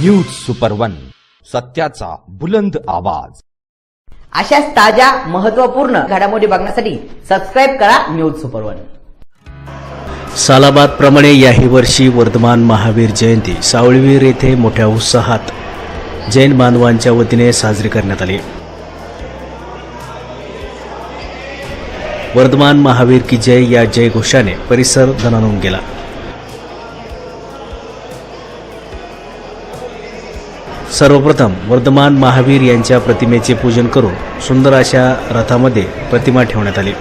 News super one सत्याचा बुलंद आवाज. अशाच ताज्या महत्त्वपूर्ण घडामोडी बघण्यासाठी सबस्क्राईब करा न्यूज सुपर वन सालाबाद प्रमाणे याही वर्षी वर्धमान महावीर जयंती सावळवीर येथे मोठ्या उत्साहात जैन बांधवांच्या वतीने साजरी करण्यात आली. वर्धमान महावीर की जय या जयघोषाने परिसर दणानून गेला. सर्वप्रथम वर्धमान महावीर यांच्या प्रतिमेचे पूजन करून सुंदर अशा रथामध्ये प्रतिमा ठेवण्यात आली.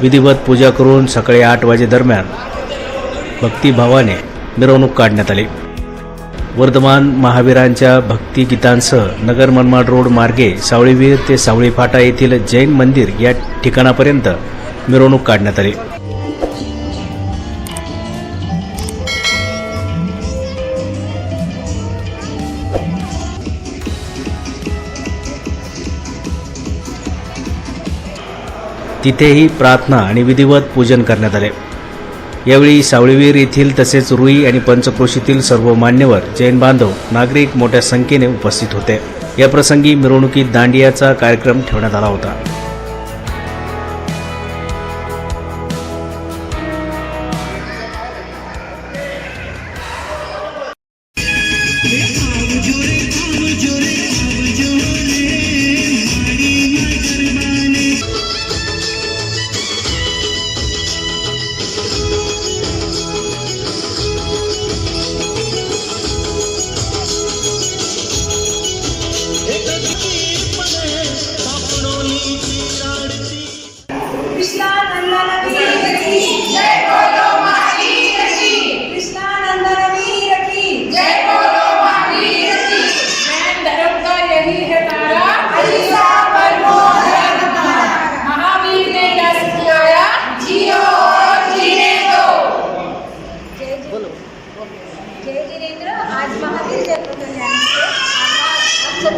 विधिवत पूजा करून सकाळी आठ वाजेदरम्यान भक्तिभावाने मिरवणूक काढण्यात आली. वर्धमान महावीरांच्या भक्तिगीतांसह नगर मनमाड रोड मार्गे सावळीवीर ते सावळी फाटा येथील जैन मंदिर या ठिकाणापर्यंत मिरवणूक काढण्यात आली. तिथेही प्रार्थना आणि विधिवत पूजन करण्यात आले. यावेळी सावळीवीर येथील तसेच रुई आणि पंचक्रोशीतील सर्व मान्यवर जैन बांधव नागरिक मोठ्या संख्येने उपस्थित होते. या प्रसंगी मिरवणुकीत दांडियाचा कार्यक्रम ठेवण्यात आला होता.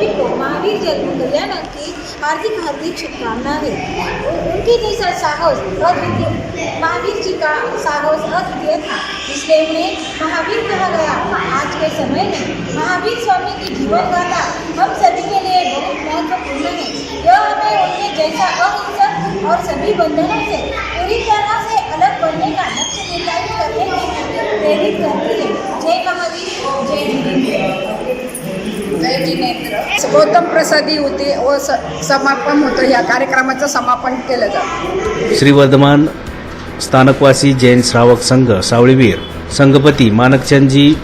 सभी को महावीर जन्म कल्याण की हार्दिक हार्दिक शुभकामनाएँ उन- उनकी जैसा साहस, अद्वितीय महावीर जी का साहस अद्वितीय था, इसलिए उन्हें महावीर कहा गया। आज के समय में महावीर स्वामी की जीवन गाथा हम सभी के लिए बहुत महत्वपूर्ण है। यह हमें उनके जैसा अहिंसक और सभी बंधनों से, पूरी तरह से अलग बनने का लक्ष्य निर्धारित करने के लिए प्रेरित करती है। जय महावीर, जय जय जिनेंद्र गौतम प्रसादी होते व समापन होतं. या कार्यक्रमाचं समापन केलं जातं. श्री वर्धमान स्थानकवासी जैन श्रावक संघ सावळीवीर संघपती मानकचंदजी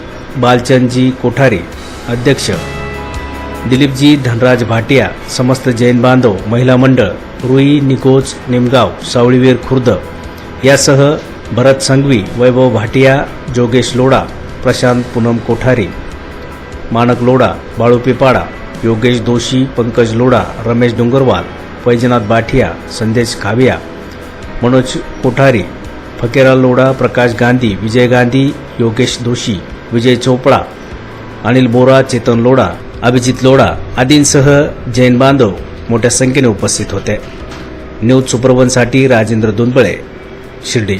बालचंदजी कोठारी अध्यक्ष दिलीपजी धनराज भाटिया समस्त जैन बांधव महिला मंडळ रुई निकोज निमगाव सावळीवीर खुर्द यासह भरत संघवी वैभव भाटिया जोगेश लोडा प्रशांत पूनम कोठारी मानक लोडा बाळू पिपाडा योगेश दोशी पंकज लोडा रमेश डोंगरवाल वैजनाथ बाठिया संदेश खाविया मनोज कोठारी फकेरा लोडा प्रकाश गांधी विजय गांधी योगेश दोशी विजय चोपडा अनिल बोरा चेतन लोडा अभिजित लोडा आदींसह जैन बांधव मोठ्या संख्येने उपस्थित होते. न्यूज सुपरवनसाठी राजेंद्र दुंबळे शिर्डी.